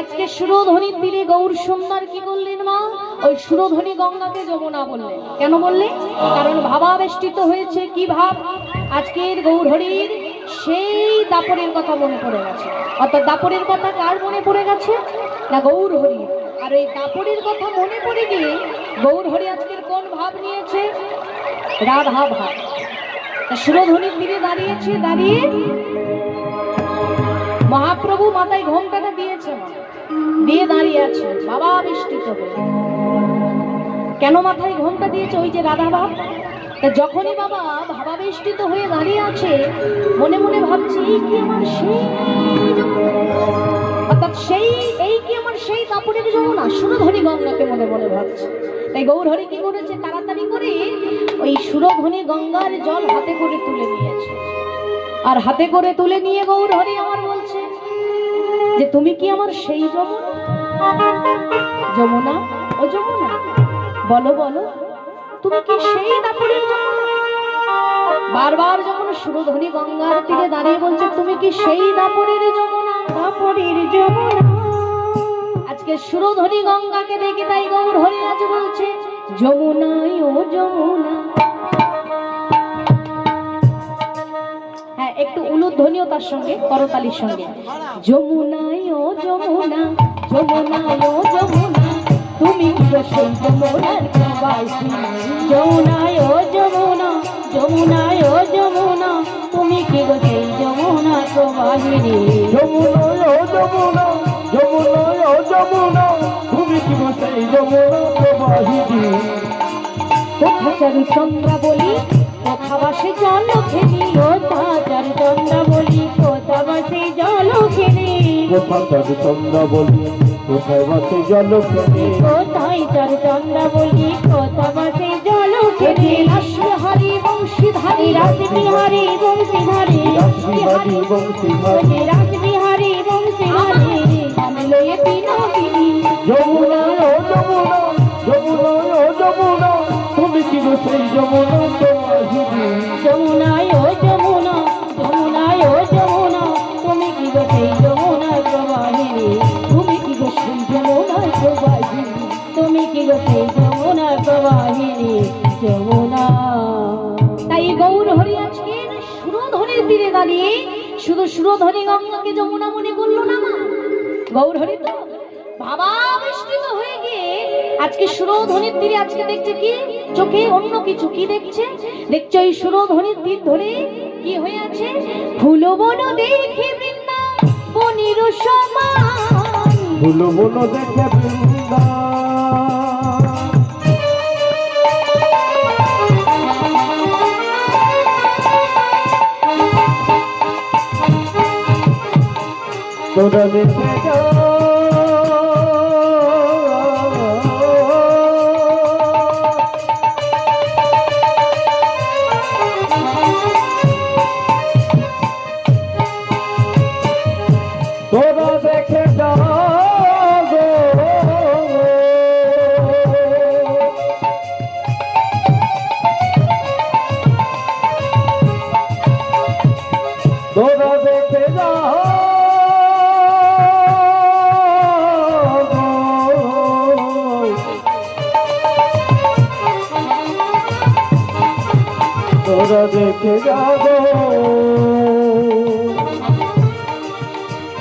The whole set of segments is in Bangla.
আজকে সুরধ্বনির তীরে গৌর সুন্দর কি করলেন মা? ওই সুরধ্বনি গঙ্গাকে যমুনা বললেন। কেন বললেন? কারণ ভাবাবেষ্টিত হয়েছে কি ভাব? আজকের গৌরহরির সেই দাপরের কথা মনে পড়ে গেছে। অর্থাৎ দাপরের কথা কার মনে পড়ে গেছে? না গৌরহরির। আর এই দাপরের কথা মনে পড়ে গিয়ে গৌরহরি আজকের কোন ভাব নিয়েছে? রাধা ভাব। সুরধ্বনির তীরে দাঁড়িয়েছে, দাঁড়িয়ে মহাপ্রভু মাথায় ঘোমটাটা দিয়েছে মা। দিয়ে দাঁড়িয়ে আছে, বাবা হয়ে। কেন মাথায় ঘোমটা দিয়েছে ওই যে রাধা বাপ? তা যখনই বাবা ভাবাবেষ্টিত হয়ে দাঁড়িয়ে আছে, মনে মনে ভাবছি কি আমার সেই অর্থাৎ সেই, এই কি আমার সেই কাপড়ের যমুনা? সুরধ্বনি গঙ্গাকে মনে মনে ভাবছে। তাই গৌরহরি কি করেছে? তাড়াতাড়ি করে ওই সুরধ্বনি গঙ্গার জল হাতে করে তুলে নিয়েছে। আর হাতে করে তুলে নিয়ে গৌরহরি আমার বলছে যে, তুমি কি আমার সেই যমুনা? যমুনা ও যমুনা বলো বলো তুমি কি সেই দাপরের যমুনা? বারবার যখন সুরধ্বনি গঙ্গার তীরে দাঁড়িয়ে বলছে তুমি কি সেই দাপরের যমুনা? দাপরের যমুনা। আজকে সুরধ্বনি গঙ্গাকে দেখে তাই গৌর হরি আজ বলছে যমুনাই ও যমুনা। একটু উলুধ্বনিও তার সঙ্গে করতালির সঙ্গে। যমুনাই ও যমুনা যমুনাই ও যমুনা তুমি কি গো সেই যমুনার প্রবাসী। যমুনাই ও যমুনা যমুনাই ও যমুনা তুমি কি গো সেই যমুনা প্রবাহিনী যমুনা ও যমুনা যমুনা ও যমুনা তুমি কি সেই যমুনা প্রবাহিনী কোথাচারু চন্দ্রা বলি কোথা বাসে জল খেলি কোথা তার চন্দ্রা বলি কোথায় বাসে জল কোথায় চারু চন্দ্রা বলি কোথা বাসে জল রাসবিহারী বংশীধারী রাসবিহারী বংশীধারী রাসবিহারী বংশীধারী। রাসবিহারী বংশীধারী আমি লয়ে পিনা পিনি যমুনা তীরে শুধু সুরধ্বনি গঙ্গাকে যমুনা মনে করল না মা? গৌর হরি তো আজকে দেখছে কি? চোখে অন্য কিছু কি দেখছে? দেখছে ওই সুরধ্বনির তীর ধরে কি হয়ে আছে? ফুল বন দেখি বৃন্দা বনির সমান। বৃন্দা তোরা দেখে যাব।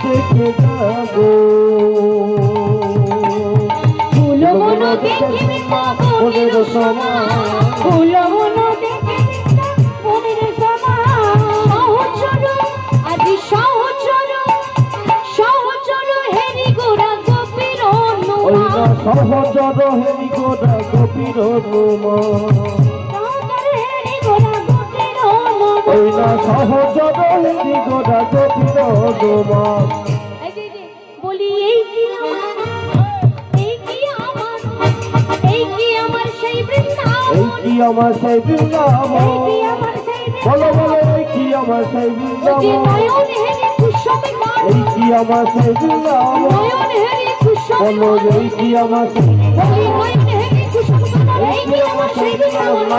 দেখে যাব। ফুল সহচর হেরি গোরা গোপীর ওই না সহজর হেরি গোড়া গভীর নুমা বলি এই কি এই কি আমার? এই কি আমার সেই এই বৃন্দাবন কি আমার সেই বৃন্দাবন? এই কি আমার সেই বলো বলো এই কি আমার সেই বৃন্দাবন? এই কি আমার সেই বৃন্দাবন? বলো এই কি আমার এই কি আমার সেই বৃন্দাবন?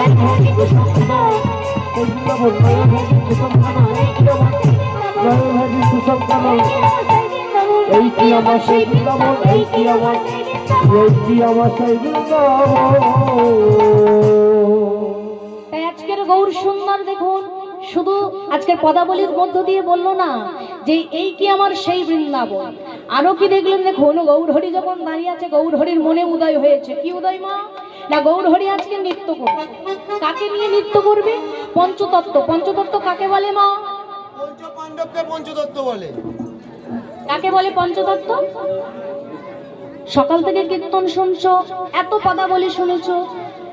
আজকের গৌর সুন্দর দেখুন, শুধু আজকের পদাবলীর মধ্য দিয়ে বলল না, যে এই কি আমার সেই বৃন্দাবন? আরও কি দেখলেন দেখুন, গৌরহরি যখন দাঁড়িয়ে আছে, গৌরহরির মনে উদয় হয়েছে। কি উদয় মা? না গৌরহরি আজকে নৃত্য করবে? কাকে নিয়ে নৃত্য করবে? পঞ্চতত্ত্ব। পঞ্চতত্ত্ব কাকে বলে মা? পঞ্চ পাণ্ডবকে পঞ্চদত্ত বলে। কাকে বলে পঞ্চতত্ত্ব? সকাল থেকে কীর্তন শুনছো এত পদাবলী শুনেছো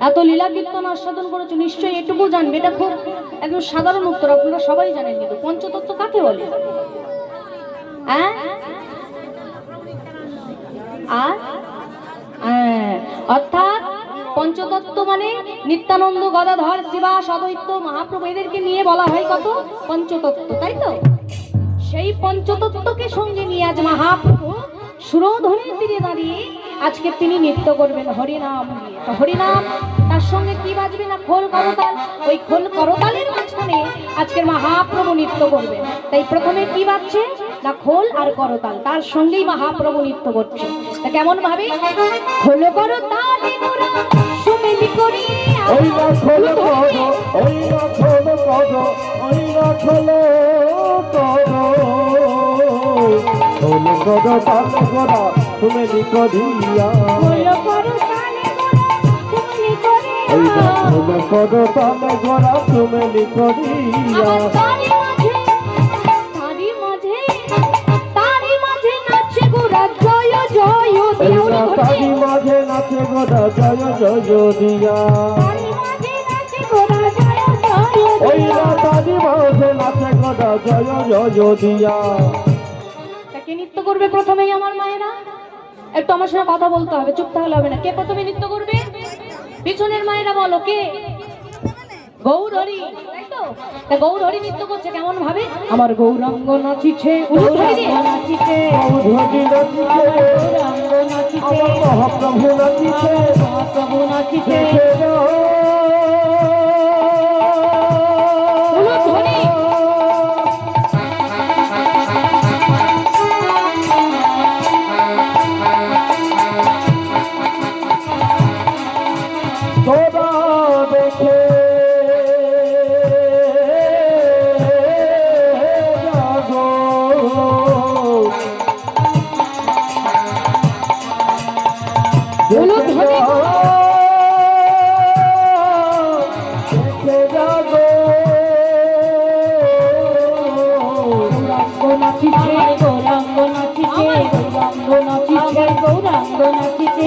এত লীলা কীর্তন আস্বাদন করেছ নিশ্চয়ই এটুকু জানবে। এটা খুব একদম সাধারণ উত্তর আপনারা সবাই জানেন কিন্তু। পঞ্চতত্ত্ব কাকে বলে? হ্যাঁ? আর? হ্যাঁ, অর্থাৎ পঞ্চতত্ত্ব মানে নিত্যানন্দ, গদাধর, শিবা সদৈত্য মহাপ্রভু, এদেরকে নিয়ে বলা হয় কত? পঞ্চতত্ত্ব, তাই তো? সেই পঞ্চতত্ত্বকে সঙ্গে নিয়ে আজ মহাপ্রভু সুরধনের তীরে দাঁড়িয়ে আজকে তিনি নৃত্য করবেন হরিনাম হরিনাম, তার সঙ্গে কি বাজবে না? খোল করতাল। ওই খোল করতালের মাঝখানে আজকের মহাপ্রভু নৃত্য করবেন। তাই প্রথমে কি বাজছে? না খোল আর করতাল তার সঙ্গেই মহাপ্রভু নৃত্য করছে তা কেমন ভাবে? খোল করতাল সুমেলি করি ওই না খোলো ওই না খোলো ওই না খোলো করো। খোলো করা করিয়া খোল করতাল সুমেলি করি ওই না খোলো করো তাল করা তুমি করিয়া তারি মাঝে গোরা তাকে নৃত্য করবে প্রথমেই আমার মায়েরা। একটু আমার সঙ্গে কথা বলতে হবে, চুপ থাকলে হবে না। কে প্রথমে নৃত্য করবে? পিছনের মায়েরা বলো, কে? তাই তো নৃত্য করছে কেমন ভাবে আমার গৌরাঙ্গ নাচিছে গৌরাঙ্গ নাচিছে গৌধী গৌরাঙ্গ নাচিছে। মহাপ্রভু নাচিছে। মহাপ্রভু নাচিছে। গৌরাঙ্গ নাচিছে গৌরাঙ্গ নাচিছে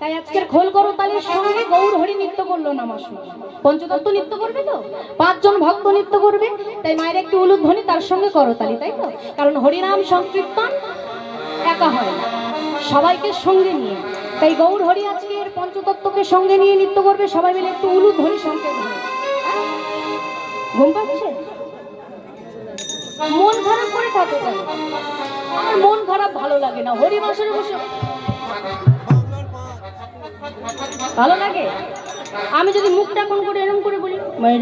তাই আজকের খোল করো তালের সঙ্গে, গৌর হরি নৃত্য করল না সঙ্গে। পঞ্চতত্ত্ব নৃত্য করবে তো? পাঁচজন ভক্ত নৃত্য করবে? তাই মায়ের একটু উলুধ্বনি তার সঙ্গে করতালি তাই তো? কারণ হরিনাম সংকীর্তন একা হয় সবাইকে সঙ্গে নিয়ে। তাই গৌর হরি আজকের পঞ্চতত্ত্বকে সঙ্গে নিয়ে নৃত্য করবে। সবাই মিলে একটু উলুধ্বনি সংকেত? ঘুম পাচ্ছে? মন খারাপ করে থাকে? মন খারাপ, ভালো লাগে না। হরি বসে ভালো লাগে? আমি যদি মুখটা এখন করে এরকম করে বলি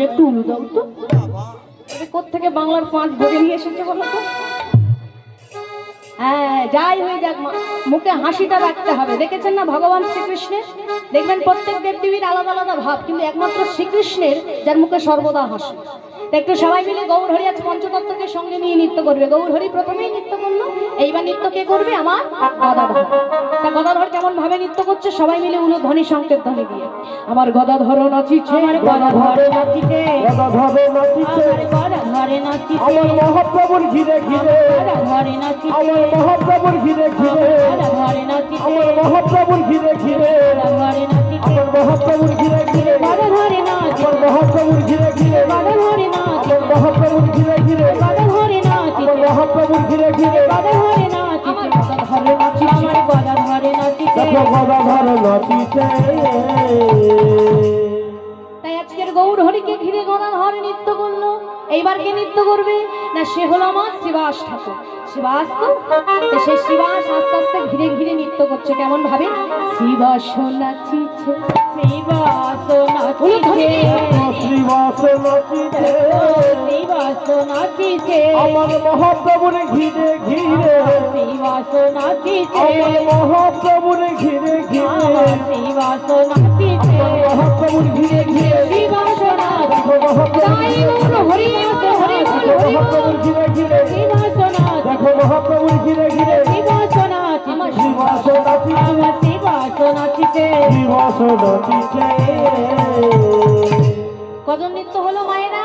একটু উলু দাও তো। এটা কোত্থেকে বাংলার পাঁচ ধরে নিয়ে এসেছে বলো তো? হ্যাঁ যাই হয়ে যাক মুখে হাসিটা রাখতে হবে। দেখেছেন না ভগবান শ্রীকৃষ্ণের? দেখবেন প্রত্যেক দেবদেবীর আলাদা আলাদা ভাব, কিন্তু একমাত্র শ্রীকৃষ্ণের যার মুখে সর্বদা হাসি। একটু সবাই মিলে গৌরহরি আজ পঞ্চতত্ত্বকে সঙ্গে নিয়ে নৃত্য করবে। গৌরহরি প্রথমেই নৃত্য করল এইবার নৃত্য কে করবে? আমার গদাধর। তা গদাধর কেমন ভাবে নৃত্য করছে? সবাই মিলে উলো ধ্বনি সংকেত ধ্বনি দিয়ে। আমার গদাধর নাচিছে আমার গদাধর নাচিছে গদা ধরে নাচিছে। আমার গদাধরে নাচিছে। আমার মহাপ্রভুর ঘিরে ঘিরে। গদাধরে নাচিছে। আমার মহাপ্রভুর ঘিরে ঘিরে। গদাধরে নাচিছে। আমার মহাপ্রভুর ঘিরে ঘিরে। সে হলো আমার শিবাস ঠাকুর। শিবাস তো সেই শিবাস আস্তে আস্তে ঘিরে ঘিরে নৃত্য করছে কেমন ভাবে? শিবাস নাচিছে শিবাস নাচিছে। শ্রীবাস নাচিতে শিবাস নাচিছে। আমার মহাপ্রভুর ঘিরে ঘিরে। শিবাস নাচিছে। আমার মহাপ্রভুর ঘিরে ঘিরে। শিবাস নাচিছে। মহাপ্রভুর ঘিরে ঘিরে। শিবাস হরি মহাপ্রভুর ঘিরে ঘিরে। আমার আমার কজন নৃত্য হলো মায়েরা?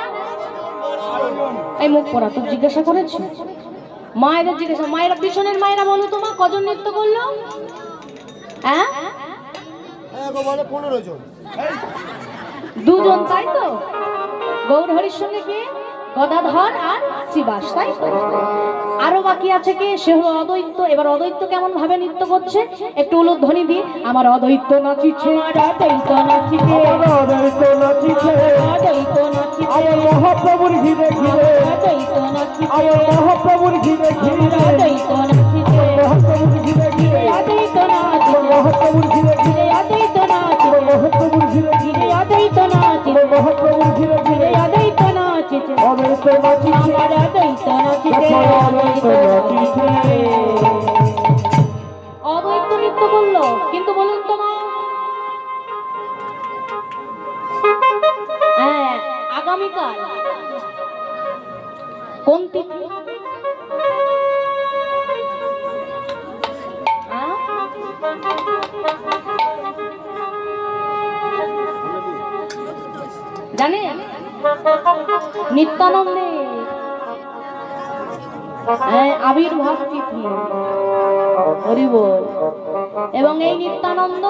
এই মুখ পড়া তো জিজ্ঞাসা করেছ? মায়েরা জিজ্ঞাসা মায়েরা পিছনের মায়েরা বলো তো মা কজন নৃত্য করল? হ্যাঁ? হ্যাঁ পনেরো জন। দুজন তাই তো? গৌর হরির সঙ্গে কে? গদাধর আর শিবাস তাই আরও বাকি আছে কে? সে হলো অদ্বৈত। এবার অদ্বৈত কেমন ভাবে নৃত্য করছে? একটু উলুধ্বনি দিয়ে আমার অদ্বৈত নাচিছে। অদ্বৈত নাচিছে। অদ্বৈত নাচিতে অদ্বৈত নাচিছে। আমার মহাপ্রভুর ঘিরে ঘিরে অদ্বৈত নাচিছে। আমার মহাপ্রভুর ঘিরে ঘিরে অদ্বৈত নাচিছে। মহাপ্রভুর ঘিরে ঘিরে অদ্বৈত নাচিছে মহাপ্রভুর ঘিরে ঘিরে অদ্বৈত নাচিছে মহাপ্রভুর ঘিরে ঘিরে অদ্বৈত নাচিছে মহাপ্রভুর ঘিরে ঘিরে অদ্বৈত নৃত্য কিন্তু হ্যাঁ আগামীকাল কোন তিথি? জানেন নিত্যানন্দে। আবির্ভাব তিথি হরি বল এবং এই নিত্যানন্দ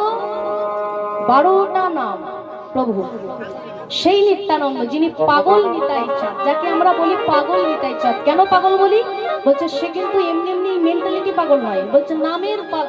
বারোটা নাম, প্রভু। সেই নিত্যানন্দ যিনি পাগল নিতাই চাঁদ, যাকে আমরা বলি পাগল নিতাই চাঁদ। কেন পাগল বলি? বলছে সে কিন্তু এমনি এমনি মেন্টালিটি পাগল নয় বলছে নামের পাগল।